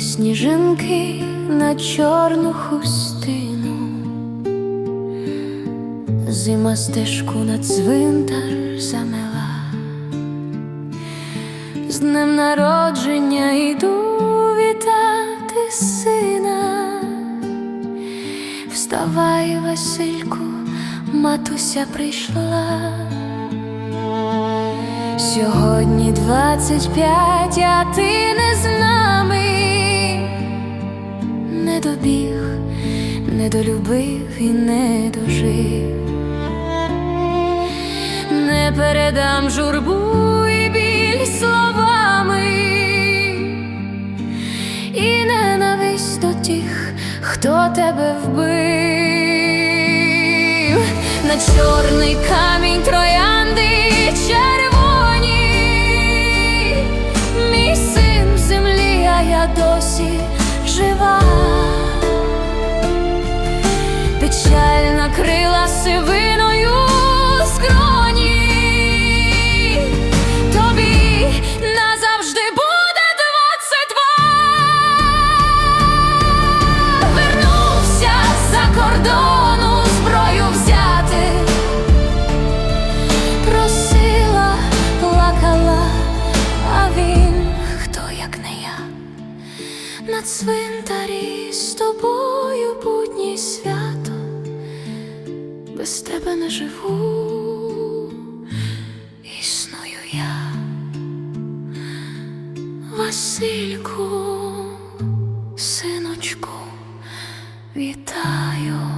сніжинки на чорну хустину. Зима стежку на цвинтар замела. З днем народження йду вітати сина. Вставай, Васильку, матуся прийшла. Сьогодні двадцять п'ять, а ти не з нами. Не добіг, не долюбив і не дожив. Не передам журбу і біль словами, і ненависть до тих, хто тебе вбив, на чорний камінь троянди червоні, мій син землі, а я досі жива. Сивиною скроні, тобі назавжди буде двадцять два. Вернувся за кордону зброю взяти, просила, плакала, а він хто як не я. На цвинтарі з тобою без не живу, існую я, Васильку, синочку, вітаю.